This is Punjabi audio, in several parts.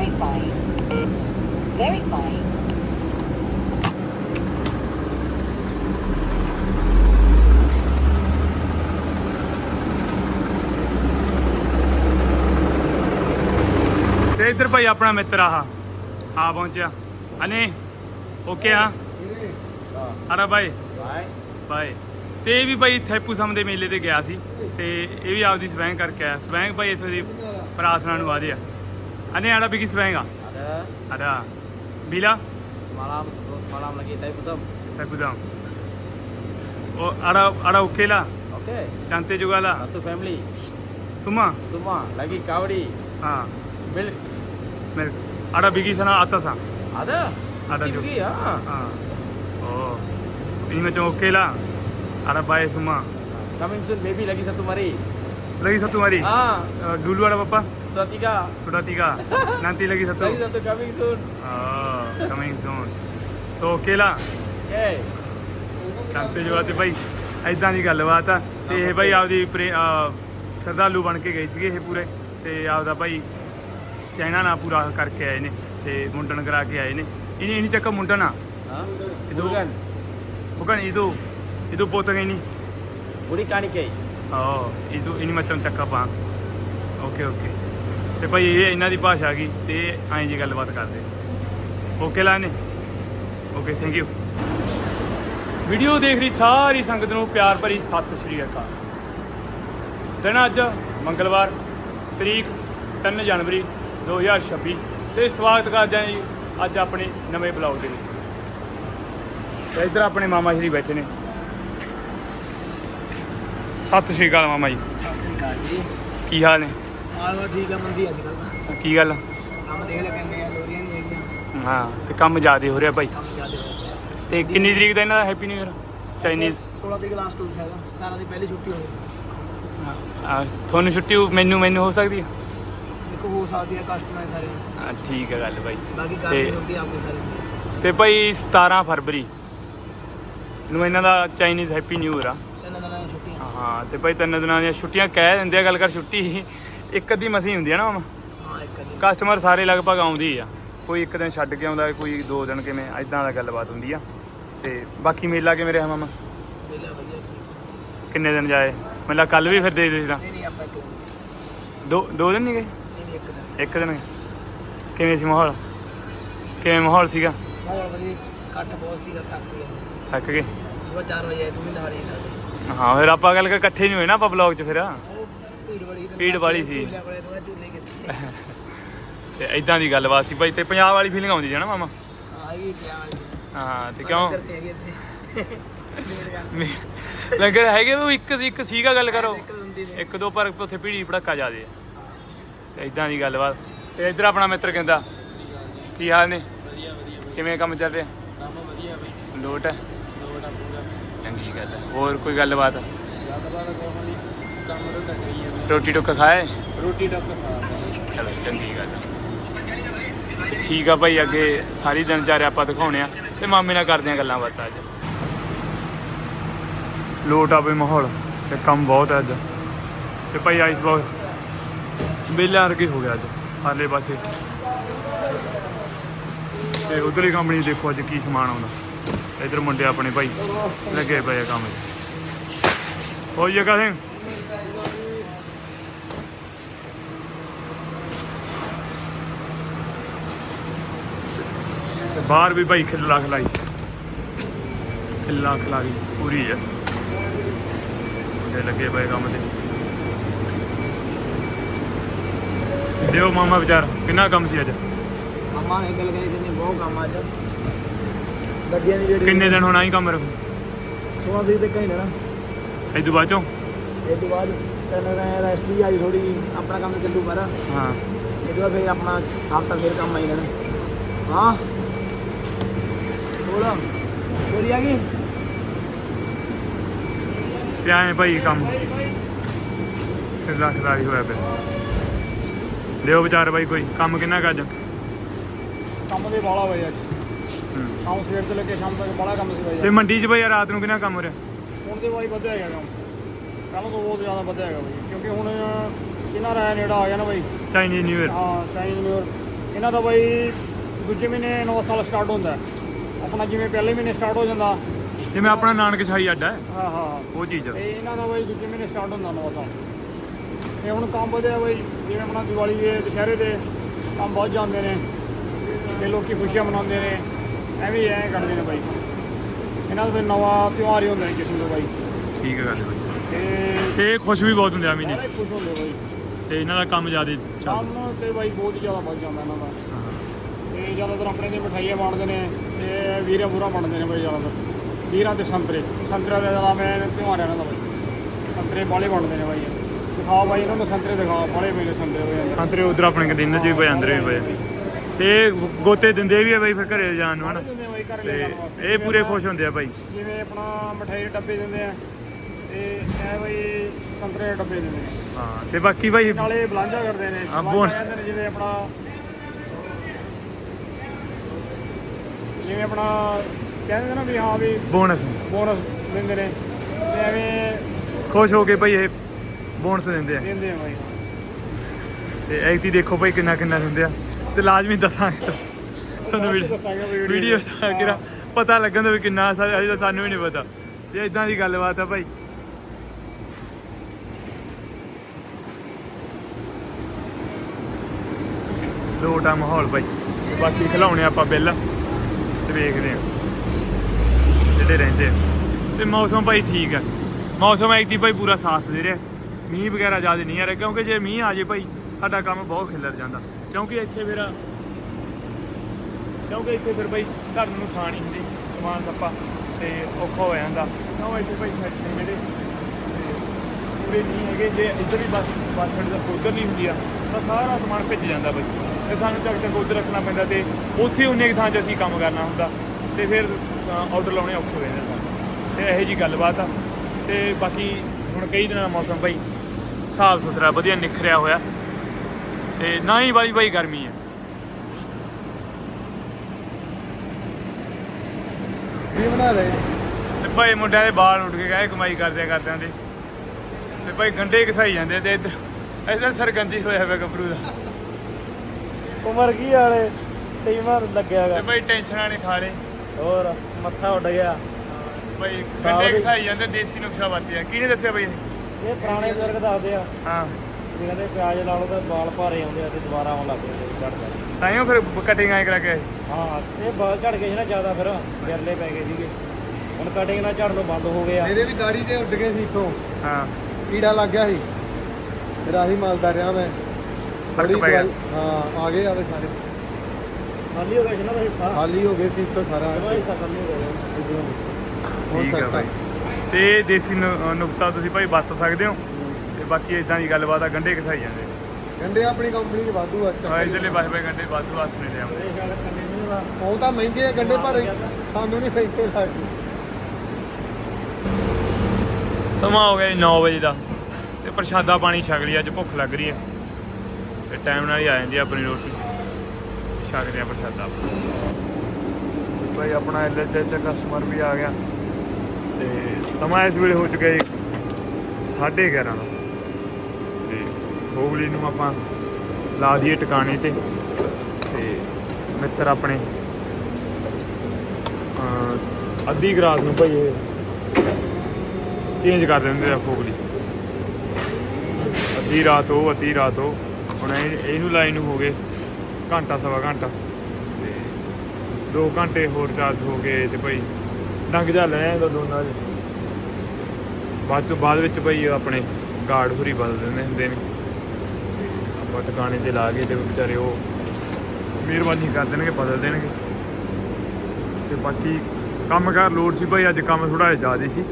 Very fine. ਤੇ ਇੱਧਰ ਭਾਈ ਆਪਣਾ ਮਿੱਤਰ ਆਹ। ਆ ਪਹੁੰਚਿਆ। ਅਨੇ ਓਕੇ ਆ? ਅਰੇ ਭਾਈ। ਭਾਈ। ਤੇ ਇਹ ਵੀ ਭਾਈ ਥੈਪੂ ਸਮ ਦੇ ਮੇਲੇ ਤੇ ਗਿਆ ਸੀ। ਤੇ ਇਹ ਵੀ ਆਪਦੀ ਸਵੈਂਗ ਕਰਕੇ ਆਇਆ। ਸਵੈਂਗ ਭਾਈ ਇੱਥੋਂ ਦੀ ਪ੍ਰਾਰਥਨਾ ਨੂੰ ਆਦੇ ਆ। Ini ada bikin sebenarnya? Ada. Ada. Bila? Semalam, sebelum semalam lagi tapi kusam. Tapi kusam. Oh, ada ada oke okay lah. Oke. Okay. Cantik juga lah. Satu family. Semua? Semua. Lagi kawari Ah. Milk. Milk. Ada bikin sana atas ah? Ada. Ada juga. Ya. Ah. Oh. Ini macam oke okay lah. Ada bayi semua. Coming soon baby lagi satu mari. Lagi satu mari? Ah. Uh, dulu ada apa? Sudah tiga. sudah tiga nanti lagi satu Lagi satu coming soon. oh coming soon so oke lah Oke. ਚਾਂਤੇ ਜੋ ਤੇ ਭਾਈ ਐਦਾਂ ਦੀ ਗੱਲਬਾਤ ਆ ਤੇ ਇਹ ਭਾਈ ਆਪਦੀ ਸ਼ਰਧਾਲੂ ਬਣ ਕੇ ਗਏ ਸੀਗੇ ਇਹ ਪੂਰੇ ਤੇ ਆਪਦਾ ਭਾਈ ਚੈਨਾ ਨਾ ਪੂਰਾ ਕਰਕੇ ਆਏ ਨੇ ਤੇ ਮੁੰਡਨ ਕਰਾ ਕੇ ਆਏ ਨੇ ਇਨੀ ਇਨੀ ਚੱਕਾ ਮੁੰਡਨ ਆ Hah? Itu- Bukan. bukan itu itu potong ini Budi kanike. oh itu ini macam ਚੱਕਾ ਪਾ ਓਕੇ ਓਕੇ ਤੇ ਭਾਈ ਇਹ ਇਹਨਾਂ ਦੀ ਭਾਸ਼ਾ ਗਈ ਤੇ ਐਂ ਜੀ ਗੱਲਬਾਤ ਕਰਦੇ। ਓਕੇ ਲਾਨੇ? ਓਕੇ ਥੈਂਕ ਯੂ ਵੀਡੀਓ ਦੇਖ ਰਹੀ ਸਾਰੀ ਸੰਗਤ ਨੂੰ ਪਿਆਰ ਭਰੀ ਸਤਿ ਸ਼੍ਰੀ ਅਕਾਲ। ਦਿਨ ਅੱਜ ਮੰਗਲਵਾਰ ਤਰੀਕ 3 ਜਨਵਰੀ 2026 ਤੇ ਸਵਾਗਤ ਕਰਦੇ ਹਾਂ ਜੀ ਅੱਜ ਆਪਣੇ ਨਵੇਂ ਬਲੌਗ ਦੇ ਵਿੱਚ। ਤੇ ਇੱਧਰ ਆਪਣੇ ਮਾਮਾ ਜੀ ਬੈਠੇ ਨੇ। ਸਤਿ ਸ਼੍ਰੀ ਅਕਾਲ ਮਾਮਾ ਜੀ। ਸਤਿ ਸ੍ਰੀ ਅਕਾਲ ਜੀ। ਕੀ ਹਾਲ ਨੇ? ਆਲਵਾ ਠੀਕ ਆ ਮੰਦੀ ਅੱਜ ਕੱਲ ਕੀ ਗੱਲ? ਕੰਮ ਦੇਖ ਲੈ ਕੰਨੇ ਆ ਲੋਰੀਆਂ ਨਹੀਂ ਹੈਗੀਆਂ। ਹਾਂ ਤੇ ਕੰਮ ਜ਼ਿਆਦੇ ਹੋ ਰਿਹਾ ਭਾਈ। ਕੰਮ ਜ਼ਿਆਦਾ ਹੋ ਰਿਹਾ। ਤੇ ਕਿੰਨੀ ਤਰੀਕ ਦਾ ਇਹਨਾਂ ਦਾ ਹੈਪੀ ਨਿਊ ਇਅਰ ਚਾਈਨੀਜ਼ 16 ਤਰੀਕ ਲਾਸਟ ਹੋ ਸ਼ਾਇਦ 17 ਦੀ ਪਹਿਲੀ ਛੁੱਟੀ ਹੋਈ। ਆ, ਤੁਹਾਨੂੰ ਛੁੱਟੀ ਮੈਨੂੰ ਮੈਨੂੰ ਹੋ ਸਕਦੀ ਹੈ ਦੇਖੋ ਹੋ ਸਕਦੀ ਹੈ ਕਸਟਮਰ ਸਾਰੇ। ਹਾਂ, ਠੀਕ ਹੈ ਗੱਲ ਭਾਈ। ਬਾਕੀ ਤੇ- ਘਰ ਦੀ ਰੋਟੀ ਆਪਦੇ ਸਾਰੇ ਹੁੰਦੀ ਆ। ਤੇ ਭਾਈ 17 ਫਰਵਰੀ ਨੂੰ ਇਹਨਾਂ ਦਾ ਚਾਈਨੀਜ਼ ਹੈਪੀ ਨਿਊ ਇਅਰ ਆ। ਤਿੰਨ ਦਿਨਾਂ ਦੀਆਂ ਛੁੱਟੀਆਂ। ਹਾਂ ਤੇ ਭਾਈ ਤਿੰਨ ਦਿਨਾਂ ਦੀਆਂ ਛੁੱਟੀਆਂ ਕਹਿ ਦਿੰਦੇ ਆ ਗੱਲ ਕਰ ਛੁੱਟੀ। ਇੱਕ ਅੱਧੀ ਮਸੀ ਹੁੰਦੀ ਆ ਨਾ ਮਾਮਾ ਹਾਂ ਇੱਕ ਦਿਨ ਕਸਟਮਰ ਸਾਰੇ ਲਗਭਗ ਆਉਂਦੇ ਹੀ ਆ। ਕੋਈ ਇੱਕ ਦਿਨ ਛੱਡ ਕੇ ਆਉਂਦਾ ਕੋਈ ਦੋ ਦਿਨ ਕਿਵੇਂ ਐਦਾਂ ਦਾ ਗੱਲਬਾਤ ਹੁੰਦੀ ਆ। ਤੇ ਬਾਕੀ ਮੇਲਾ ਕਿਵੇਂ ਰਿਹਾ ਮਾਮਾ? ਵੇਲਾ ਵਧੀਆ ਠੀਕ ਕਿੰਨੇ ਦਿਨ ਜਾਏ? ਮੇਲਾ ਕੱਲ ਵੀ ਫਿਰ ਦੇ ਦੇ ਸੀ ਨਹੀਂ ਨਹੀਂ ਆਪਾਂ ਇੱਕ ਦਿਨ ਦੋ ਦੋ ਦਿਨ ਨਹੀਂ ਗਏ? ਨਹੀਂ ਨਹੀਂ ਇੱਕ ਦਿਨ ਇੱਕ ਦਿਨ ਕਿਵੇਂ ਸੀ ਮਾਹੌਲ? ਕਿਵੇਂ ਮਾਹੌਲ ਸੀਗਾ? ਮਾਹੌਲ ਵਧੀਆ ਇਕੱਠ ਬਹੁਤ ਸੀਗਾ ਥੱਕ ਗਏ ਥੱਕ ਗਏ? ਸਵੇਰ 4 ਵਜੇ ਤੂੰ ਵੀ ਨਾਲ ਹੀ ਸਾਡੇ ਹਾਂ ਫਿਰ ਆਪਾਂ ਗੱਲ ਕਰ ਇਕੱਠੇ ਨਹੀਂ ਹੋਏ ਨਾ ਆਪਾਂ ਬਲੌਗ 'ਚ ਫਿਰ। ਭੀੜ ਬੜੀ ਸੀ, ਭੀੜ ਵਾਲੀ ਸੀ। ਵਾਲੇ ਤੋਂ ਝੂਲੇ ਕਿੱਥੇ ਤੇ ਐਦਾਂ ਦੀ ਗੱਲਬਾਤ ਸੀ ਭਾਈ ਤੇ ਪੰਜਾਬ ਵਾਲੀ ਫੀਲਿੰਗ ਆਉਂਦੀ ਨਾ ਮਾਮਾ? ਕਿਆ ਵਾਲੀ। ਹਾਂ ਤੇ ਕਿਉਂ? ਕਰਦੇ ਹੈਗੇ ਇੱਥੇ। ਲੰਗਰ ਹੈਗੇ ਉਹ ਇੱਕ ਇੱਕ ਸੀਗਾ ਗੱਲ ਕਰੋ। ਇੱਕ ਦੋ ਪਰ ਉੱਥੇ ਭੀੜੀ ਭੜੱਕਾ ਜ਼ਿਆਦੇ ਆ ਤੇ ਐਦਾਂ ਦੀ ਗੱਲਬਾਤ। ਤੇ ਇੱਧਰ ਆਪਣਾ ਮਿੱਤਰ ਕਹਿੰਦਾ ਕੀ ਹਾਲ ਨੇ? ਵਧੀਆ ਵਧੀਆ ਕਿਵੇਂ ਕੰਮ ਚੱਲ ਰਿਹਾ? ਕੰਮ ਵਧੀਆ ਬਈ। ਲੋਟ ਹੈ? ਲੋਟ ਆ ਪੂਰਾ। ਚੰਗੀ ਗੱਲ ਹੈ। ਹੋਰ ਕੋਈ ਗੱਲਬਾਤ? ਗੱਲਬਾਤ ਕੋਹਾਂ ਦੀ ਕੰਮ ਹੈ ਰੋਟੀ ਟੁੱਕ ਖਾਏ? ਰੋਟੀ ਟੱਕ ਖਾ ਚਲੋ ਚੰਗੀ ਗੱਲ ਹੈ ਠੀਕ ਆ ਭਾਈ ਅੱਗੇ ਸਾਰੀ ਦਿਨਚਾਰਿਆ ਆਪਾਂ ਦਿਖਾਉਣੇ ਆ ਤੇ ਮਾਮੇ ਨਾਲ ਕਰਦੇ ਆ ਗੱਲਾਂ ਬਾਤਾਂ ਅੱਜ। ਲੋਟ ਆ ਬਈ ਮਾਹੌਲ ਤੇ ਕੰਮ ਬਹੁਤ ਹੈ ਅੱਜ। ਤੇ ਭਾਈ ਆਈਸ ਬਹੁਤ ਬੇਲਾ ਵਰਗੇ ਹੋ ਗਿਆ ਅੱਜ ਹਾਲੇ ਪਾਸੇ। ਤੇ ਉਧਰਲੀ ਕੰਪਨੀ ਦੇਖੋ ਅੱਜ ਕੀ ਸਮਾਨ ਆਉਂਦਾ। ਇਧਰ ਮੁੰਡੇ ਆਪਣੇ ਭਾਈ ਲੱਗੇ ਪਏ ਆ ਕੰਮ 'ਚ। ਹੋਈ ਜਗਾ ਸਿੰਘ? ਤੇ ਬਾਹਰ ਵੀ ਭਾਈ ਖਿੱਲਾ ਖਲਾਈ ਖਿੱਲਾ ਖਲਾਈ ਪੂਰੀ ਹੈ। ਮੁੰਡੇ ਲੱਗੇ ਪਏ ਕੰਮ ਤੇ। ਦਿਓ ਮਾਮਾ ਵਿਚਾਰ ਕਿੰਨਾ ਕੰਮ ਸੀ ਅੱਜ? ਮਾਮਾ ਨੇ ਗੱਲ ਕਰੀ ਕਹਿੰਦੇ ਬਹੁਤ ਕੰਮ ਅੱਜ। ਗੱਡੀਆਂ ਦੀ ਜਿਹੜੀ ਕਿੰਨੇ ਦਿਨ ਹੋਣਾ ਹੀ ਕੰਮ ਰੱਖ 16 ਤਰੀਕ ਤੱਕ ਹੀ ਲੈਣਾ। ਇਹ ਤੋਂ ਬਾਅਦ ਚੋਂ? ਇਹ ਤੋਂ ਬਾਅਦ ਤਿੰਨ ਦਿਨ ਰੈਸਟ ਹੀ ਆਈ ਥੋੜੀ ਆਪਣਾ ਕੰਮ ਚੱਲੂ ਪਰ। ਹਾਂ। ਇਹ ਤੋਂ ਬਾਅਦ ਫਿਰ ਆਪਣਾ ਹਫਤਾ ਫਿਰ ਕੰਮ ਆਈ ਲੈਣਾ ਹਾਂ। ਆ ਗਈ? ਤੇ ਐਂ ਭਾਈ ਕੰਮ। ਖਿੱਲਾ ਖਲਾਈ ਹੋਇਆ ਪਿਆ। ਦਿਓ ਵਿਚਾਰ ਭਾਈ ਕੋਈ। ਕੰਮ ਕਿੰਨਾ ਕੁ ਅੱਜ? ਕੰਮ ਵੀ ਬਾਲਾ ਹੋਇਆ ਅੱਜ। ਹੂੰ। ਸ਼ਾਮ ਸਵੇਰ ਤੋਂ ਲੈ ਕੇ ਸ਼ਾਮ ਤੱਕ ਬੜਾ ਕੰਮ ਸੀ ਤੇ ਮੰਡੀ 'ਚ ਭਾਈ ਰਾਤ ਨੂੰ ਕਿੰਨਾ ਕੰਮ ਹੋ ਰਿਹਾ? ਹੁਣ ਦੇ ਬਾਈ ਵਧਿਆ ਹੈਗਾ ਕੰਮ। ਕੱਲ ਤੋਂ ਬਹੁਤ ਜ਼ਿਆਦਾ ਵਧਿਆ ਹੈਗਾ ਬਾਈ। ਕਿਉਂਕਿ ਹੁਣ ਕਿੰਨਾ ਰਾਇਆ ਨੇੜਾ ਆ ਗਿਆ ਨਾ ਬਾਈ। ਚਾਈਨੀਜ਼ ਨਿਊ ਇਅਰ ਹਾਂ ਚਾਈਨੀਜ਼ ਨਿਊ ਇਹਨਾਂ ਦਾ ਬਾਈ ਦੂਜੇ ਮਹੀਨੇ ਨਵਾਂ ਸਾਲ ਸਟਾਰਟ ਹੁੰਦਾ। ਹੈ। ਆਪਣਾ ਜਿਵੇਂ ਪਹਿਲੇ ਮਹੀਨੇ ਸਟਾਰਟ ਹੋ ਜਾਂਦਾ। ਜਿਵੇਂ ਆਪਣਾ ਨਾਨਕ ਸ਼ਾਹੀ ਅੱਡਾ ਹੈ। ਹਾਂ ਹਾਂ। ਉਹ ਚੀਜ਼ ਤੇ ਇਹਨਾਂ ਦਾ ਬਾਈ ਦੂਜੇ ਮਹੀਨੇ ਸਟਾਰਟ ਹੁੰਦਾ ਨਵਾਂ ਸਾਲ। ਤੇ ਹੁਣ ਕੰਮ ਵਧਿਆ ਬਾਈ ਜਿਵੇਂ ਆਪਣਾ ਦੀਵਾਲੀ ਦੇ ਦੁਸ਼ਹਿਰੇ ਦੇ ਕੰਮ ਬਹੁਤ ਜਾਂਦੇ ਨੇ। ਤੇ ਲੋਕੀ ਖੁਸ਼ੀਆਂ ਮਨਾਉਂਦੇ ਨੇ। ਐਵੇਂ ਐਂ ਕਰਦੇ ਨੇ ਬਾਈ। ਇਹਨਾਂ ਦਾ ਫਿਰ ਨਵਾਂ ਤਿਉਹਾਰ ਹੀ ਹੁੰਦਾ ਇੱਕ ਕਿਸਮ ਦਾ ਬਾਈ। ਠੀਕ ਹੈ ਗੱਲ ਬਾਈ। ਤੇ ਤੇ ਖੁਸ਼ ਵੀ ਬਹੁਤ ਹੁੰਦੇ ਆ ਮਹੀਨੇ। ਸਾਰੇ ਖੁਸ਼ ਹੁੰਦੇ ਬਾਈ। ਤੇ ਇਹਨਾਂ ਦਾ ਕੰਮ ਜ਼ਿਆਦਾ ਚੱਲਦਾ। ਕੰਮ ਤੇ ਬਾਈ ਬਹੁਤ ਹੀ ਜ਼ਿਆਦਾ ਵੱਧ ਜਾਂਦਾ ਇਹਨਾਂ ਦਾ। ਤੇ ਜ਼ਿਆਦਾਤਰ ਆਪਣੇ ਦੇ ਮਠਾਈਆਂ ਵੰਡਦੇ ਨੇ ਤੇ ਵੀਰਾਂ ਬੁਰਾ ਵੰਡਦੇ ਨੇ ਬਾਈ ਜ਼ਿਆਦਾਤਰ। ਵੀਰਾਂ ਤੇ ਸੰਤਰੇ। ਸੰਤਰਿਆਂ ਦਾ ਜ਼ਿਆਦਾ ਮੈਂ ਤਿਉਹਾਰ ਇਹਨਾਂ ਦਾ ਬਾਈ। ਸੰਤਰੇ ਬਾਲੇ ਵੰਡਦੇ ਨੇ ਬਾਈ। ਦਿਖਾਓ ਬਾਈ ਇਹਨਾਂ ਨੂੰ ਸੰਤਰੇ ਦਿਖਾਓ ਬਾਲੇ ਪਏ ਨੇ ਸੰਤਰੇ ਹੋਏ ਅੰਤਰੇ ਉਧਰ ਆਪਣੇ ਕੰਟੇਨਰ 'ਚ ਵੀ ਪਏ ਅੰਦਰ ਵੀ ਪਏ ਤੇ ਗੋਤੇ ਦਿੰਦੇ ਵੀ ਆ ਬਾਈ ਫਿਰ ਘਰੇ ਜਾਣ ਨੂੰ ਹਨਾ? ਤੇ ਇਹ ਪੂਰੇ ਖੁਸ਼ ਹੁੰਦੇ ਆ ਬਾਈ। ਜਿਵੇਂ ਆਪਣਾ ਮਠਾਈ ਦੇ ਡੱਬੇ ਦਿੰਦੇ ਆ ਤੇ ਇਹ ਬਾਈ ਸੰਤਰੇ ਦੇ ਡੱਬੇ ਦਿੰਦੇ ਹਾਂ ਤੇ ਬਾਕੀ ਬਾਈ ਨਾਲੇ ਬਲਾਂਝਾ ਕਰਦੇ ਹਾਂ, ਨੇ ਜਿਵੇਂ ਆਪਣਾ ਜਿਵੇਂ ਆਪਣਾ ਕਹਿੰਦੇ ਨੇ ਵੀ ਹਾਂ ਵੀ ਬੋਨਸ। ਬੋਨਸ ਦਿੰਦੇ ਨੇ। ਤੇ ਐਵੇਂ ਖੁਸ਼ ਹੋ ਕੇ ਬਾਈ ਇਹ ਬੋਨਸ ਦਿੰਦੇ ਆ। ਦਿੰਦੇ ਆ ਬਾਈ। ਤੇ ਐਕਟੀ ਦੇਖੋ ਬਾਈ ਕਿੰਨਾ ਕਿੰਨਾ ਦਿੰਦੇ ਆ। ਤੇ ਲਾਜ਼ਮੀ ਦੱਸਾਂਗੇ ਤੁਹਾਨੂੰ ਵੀਡੀਓ ਹਾਂ। ਕਿਰਾ ਪਤਾ ਲੱਗਣ ਦਾ ਵੀ ਕਿੰਨਾ ਅਜੇ ਤਾਂ ਸਾਨੂੰ ਵੀ ਨਹੀਂ ਪਤਾ। ਤੇ ਇਦਾਂ ਦੀ ਗੱਲਬਾਤ ਆ ਭਾਈ। ਲੋਟਾ ਮਾਹੌਲ ਭਾਈ ਬਾਕੀ ਖਿਲਾਉਣੇ ਆਪਾਂ ਬਿੱਲ। ਤੇ ਵੇਖਦੇ ਆ ਜਿਹੜੇ ਰਹਿੰਦੇ ਆ। ਤੇ ਮੌਸਮ ਭਾਈ ਠੀਕ ਆ। ਮੌਸਮ ਐਕਦੀ ਭਾਈ ਪੂਰਾ ਸਾਥ ਦੇ ਰਿਹਾ। ਮੀਂਹ ਵਗੈਰਾ ਜ਼ਿਆਦਾ ਨਹੀਂ ਆ ਰਿਹਾ ਕਿਉਂਕਿ ਜੇ ਮੀਂਹ ਆ ਜੇ ਭਾਈ, ਸਾਡਾ ਕੰਮ ਬਹੁਤ ਖਿਲਰ ਜਾਂਦਾ। ਕਿਉਂਕਿ ਇੱਥੇ ਫਿਰ ਕਿਉਂਕਿ ਇੱਥੇ ਫਿਰ ਭਾਈ ਘਰ ਨੂੰ ਥਾਂ ਨਹੀਂ ਹੁੰਦੀ, ਸਮਾਨ ਸੱਪਾ ਤੇ ਔਖਾ ਹੋ ਜਾਂਦਾ। ਕਿਉਂ ਇੱਥੇ ਭਾਈ ਫੈਕਟਰੀ ਮੇਰੇ ਤੇ ਪੂਰੇ ਨਹੀਂ ਹੈਗੇ। ਜੇ ਇੱਧਰ ਵੀ ਬੱਸ ਬੱਸ ਅੱਡੇ ਦਾ ਉਧਰ ਨਹੀਂ ਹੁੰਦੀ ਆ, ਤਾਂ ਸਾਰਾ ਸਮਾਨ ਭਿੱਜ ਜਾਂਦਾ ਬਈ ਤੇ ਸਾਨੂੰ ਚੱਕ ਚੱਕ ਉੱਧਰ ਰੱਖਣਾ ਪੈਂਦਾ ਤੇ ਉੱਥੇ ਕੁ ਥਾਂ 'ਚ ਅਸੀਂ ਕੰਮ ਕਰਨਾ ਹੁੰਦਾ ਤੇ ਫਿਰ ਆਰਡਰ ਲਾਉਣੇ ਔਖੇ ਹੋ ਜਾਂਦੇ ਸਾਨੂੰ। ਤੇ ਇਹੋ ਜੀ ਗੱਲਬਾਤ ਆ। ਤੇ ਬਾਕੀ ਹੁਣ ਕਈ ਦਿਨਾਂ ਦਾ ਮੌਸਮ ਬਈ ਸਾਫ਼ ਸੁਥਰਾ ਵਧੀਆ ਨਿਖਰਿਆ ਹੋਇਆ। ਤੇ ਨਾ ਹੀ ਵਾਲੀ ਬਾਈ ਗਰਮੀ ਹੈ ਵੀ ਬਣਾ ਲੈ ਤੇ ਭਾਈ ਮੁੰਡਿਆਂ ਦੇ ਬਾਲ ਉੱਡ ਕੇ ਗਏ ਕਮਾਈ ਕਰਦਿਆਂ ਕਰਦਿਆਂ ਦੇ। ਤੇ ਭਾਈ ਗੰਡੇ ਘਸਾਈ ਜਾਂਦੇ ਤੇ ਇੱਧਰ ਇੱਧਰ ਸਰਗੰਜੀ ਹੋਇਆ ਹੋਇਆ ਗੱਭਰੂ ਦਾ। ਉਮਰ ਕੀ ਵਾਲੇ ਟੀਮਾਂ ਲੱਗਿਆ ਤੇ ਭਾਈ ਟੈਨਸ਼ਨਾਂ ਨੇ ਖਾ ਲੇ ਹੋਰ ਮੱਥਾ ਉੱਡ ਗਿਆ। ਗੰਡੇ ਦੀ- ਘਸਾਈ ਜਾਂਦੇ ਦੇਸੀ ਨੁਕਸਾ ਵਰਤਿਆ ਕਿਹਨੇ ਦੱਸਿਆ ਭਾਈ ਇਹ? ਇਹ ਪੁਰਾਣੇ ਬਜ਼ੁਰਗ ਦੱਸਦੇ ਆ। ਹਾਂ। ਵੀ ਕਹਿੰਦੇ ਪਿਆਜ ਨਾਲੋਂ ਤਾਂ ਵਾਲ ਭਾਰੇ ਆਉਂਦੇ ਆ ਤੇ ਦੁਬਾਰਾ ਆਉਣ ਲੱਗ ਜਾਂਦੇ ਝੜ ਜਾਂਦੇ ਤਾਈਓ ਫਿਰ ਕਟਿੰਗ ਐ ਕਰਾ ਕੇ ਆਏ। ਹਾਂ ਇਹ ਵਾਲ ਝੜ ਗਏ ਸੀ ਨਾ ਜ਼ਿਆਦਾ ਫਿਰ। ਗਿਰਲੇ ਪੈ ਗਏ ਸੀਗੇ। ਹੁਣ ਕਟਿੰਗ ਨਾਲ ਝੜਨੋਂ ਬੰਦ ਹੋ ਗਿਆ ਮੇਰੇ ਵੀ ਗਾੜੀ ਤੇ ਉੱਡ ਗਏ ਸੀ ਇੱਥੋਂ। ਹਾਂ। ਕੀੜਾ ਲੱਗ ਗਿਆ ਸੀ। ਫਿਰ ਆਹੀ ਮਲਦਾ ਰਿਹਾ ਮੈਂ। ਫ਼ਰਕ ਥੋੜ੍ਹੀ ਪੈ ਗਿਆ। ਦਵਾਈ- ਹਾਂ ਆ ਗਏ ਆਵੇ ਸਾਰੇ। ਖਾਲੀ ਹੋ ਗਿਆ ਸੀ ਨਾ ਦਾ ਹਿੱਸਾ ਖਾਲੀ ਹੋ ਗਏ ਸੀ ਇੱਥੋਂ ਸਾਰਾ। ਉਹਦਾ ਹਿੱਸਾ ਖਾਲੀ ਹੋ ਗਿਆ ਇੱਧਰੋਂ। ਹੁਣ ਠੀਕ ਆ ਸੈੱਟ ਭਾਈ ਤੇ ਦੇਸੀ ਨੁ- ਨੁਕਤਾ ਤੁਸੀਂ ਭਾਈ ਵਰਤ ਸਕਦੇ ਹੋ? ਤੇ ਬਾਕੀ ਇਦਾਂ ਦੀ ਗੱਲਬਾਤ ਆ ਗੰਡੇ ਘਸਾਈ ਜਾਂਦੇ। ਗੰਡੇ ਆਪਣੀ ਕੰਪਨੀ 'ਚ ਵਾਧੂ ਆ ਆ। ਇਧਰਲੇ ਪਾਸੇ ਭਾਈ ਗੰਡੇ ਵਾਧੂ ਹੱਥ ਨੇ ਲਿਆ ਇਹ ਗੱਲ ਕੰਟੀਨਿਊ ਦਾ ਉਹ ਤਾਂ ਮਹਿੰਗੇ ਆ ਗੰਡੇ ਪਰ ਸਾਨੂੰ ਨਹੀਂ ਮਹਿੰਗੇ ਲੱਗਦੇ। ਸਮਾਂ ਹੋ ਗਿਆ 9 ਵਜੇ ਦਾ। ਤੇ ਪ੍ਰਸ਼ਾਦਾ ਪਾਣੀ ਛਕ ਲਿਆ ਅੱਜ ਭੁੱਖ ਲੱਗ ਰਹੀ ਹੈ। ਤੇ ਟਾਈਮ ਨਾਲ ਹੀ ਆ ਜਾਂਦੀ ਆਪਣੀ ਰੋਟੀ। ਛਕਦੇ ਆ ਪ੍ਰਸ਼ਾਦਾ ਭਾਈ ਆਪਣਾ ਐਲਐਚਐਚ ਕਸਟਮਰ ਵੀ ਆ ਗਿਆ। ਤੇ ਸਮਾਂ ਇਸ ਵੇਲੇ ਹੋ ਚੁੱਕਿਆ ਜੀ 11:30 ਦਾ। ਤੇ ਹੋਗਲੀ ਨੂੰ ਆਪਾਂ ਲਾ ਦਈਏ ਟਿਕਾਣੇ ਤੇ। ਤੇ ਮਿੱਤਰ ਆਪਣੇ ਅੱਧੀ ਕੁ ਨੂੰ ਭਾਈ ਇਹ ਚੇਂਜ ਕਰ ਦਿੰਦੇ ਆ ਫੋਗਲੀ ਅੱਧੀ ਰਾਤ ਹੋ ਅੱਧੀ ਰਾਤ ਹੋ ਹੁਣ ਇਹ- ਇਹਨੂੰ ਲਾਈਨ ਨੂੰ ਹੋ ਗਏ ਘੰਟਾ, ਸਵਾ ਘੰਟਾ। ਤੇ 2 ਘੰਟੇ ਹੋਰ ਚਾਰਜ ਹੋ ਗਏ ਤੇ ਭਾਈ ਡੰਗ ਜਾ ਲੈ ਆਂਦਾ ਦੋਨਾਂ ਦੇ। ਬਾਅਦ ਤੋਂ ਬਾਅਦ ਵਿੱਚ ਭਾਈ ਆਪਣੇ ਗਾਰਡ ਹੁਰੀ ਬਦਲ ਦਿੰਦੇ ਹੁੰਦੇ ਨੇ। ਤੇ ਆਪਾਂ ਟਿਕਾਣੇ ਤੇ ਲਾ ਕੇ ਤੇ ਵਿਚਾਰੇ ਉਹ ਮਿਹਰਬਾਨੀ ਕਰ ਦੇਣਗੇ, ਬਦਲ ਦੇਣਗੇ। ਤੇ ਬਾਕੀ ਕੰਮਕਾਰ ਲੋਡ ਸੀ ਭਾਈ, ਅੱਜ ਕੰਮ ਥੋੜਾ ਜਿਹਾ ਜ਼ਿਆਦਾ ਸੀ।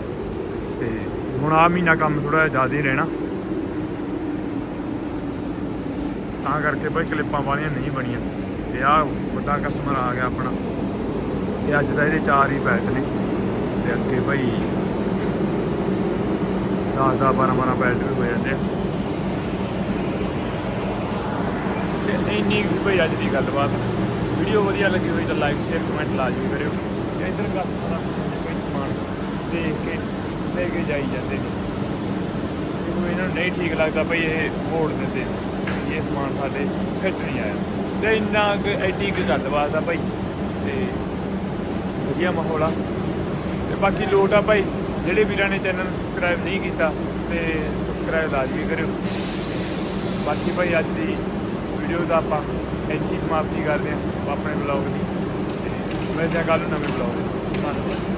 ਤੇ ਹੁਣ ਆ ਮਹੀਨਾ ਕੰਮ ਥੋੜਾ ਜਿਹਾ ਜ਼ਿਆਦਾ ਹੀ ਰਹਿਣਾ। ਤਾਂ ਕਰਕੇ ਭਾਈ ਕਲਿੱਪਾਂ ਵਾਲੀਆਂ ਨਹੀਂ ਬਣੀਆਂ। ਤੇ ਆ ਵੱਡਾ ਕਸਟਮਰ ਆ ਗਿਆ ਆਪਣਾ। ਤੇ ਅੱਜ ਤਾਂ ਇਹਦੇ ਚਾਰ ਹੀ ਬੈਠ ਨੇ। ਤੇ ਅੱਗੇ ਭਾਈ 10 10 12 12 ਬੈਲਟ ਵੀ ਹੋ ਜਾਂਦੇ ਆ। ਤੇ ਇੰਨੀ ਕੁ ਸੀ ਭਾਈ ਅੱਜ ਦੀ ਗੱਲਬਾਤ। ਵੀਡੀਓ ਵਧੀਆ ਲੱਗੀ ਹੋਈ ਤਾਂ ਲਾਈਕ ਸ਼ੇਅਰ ਕਮੈਂਟ ਲਾਜ਼ਮੀ ਕਰਿਓ ਤੇ ਇਧਰ ਗੱਲ ਕੋਈ ਸਮਾਨ ਦੇਖ ਕੇ ਲੈ ਕੇ ਜਾਈ ਜਾਂਦੇ ਨੇ। ਇਹਨਾਂ ਨੂੰ ਨਹੀਂ ਠੀਕ ਲੱਗਦਾ ਭਾਈ ਇਹ ਮੋੜ ਦਿੰਦੇ। ਇਹ ਸਮਾਨ ਸਾਡੇ ਫਿੱਟ ਨਹੀਂ ਆਇਆ। ਤੇ ਇੰਨਾ ਕੁ ਐਡੀ ਕੁ ਗੱਲਬਾਤ ਆ ਭਾਈ। ਤੇ ਵਧੀਆ ਮਾਹੌਲ ਆ। ਤੇ ਬਾਕੀ ਲੋਟ ਆ ਭਾਈ, ਜਿਹੜੇ ਵੀਰਾਂ ਨੇ ਚੈਨਲ ਨੂੰ ਸਬਸਕ੍ਰਾਈਬ ਨਹੀਂ ਕੀਤਾ, ਤੇ ਸਬਸਕ੍ਰਾਈਬ ਲਾਜ਼ਮੀ ਕਰਿਓ। ਬਾਕੀ ਭਾਈ ਅੱਜ ਦੀ ਵੀਡੀਓ ਦਾ ਆਪਾਂ ਇੱਥੇ ਸਮਾਪਤੀ ਕਰਦੇ ਹਾਂ ਆਪਣੇ ਬਲੌਗ ਦੀ। ਤੇ ਮਿਲਦੇ ਹਾਂ ਕੱਲ੍ਹ ਨੂੰ ਨਵੇਂ ਬਲੌਗ ਦੇ ਧੰਨਵਾਦ।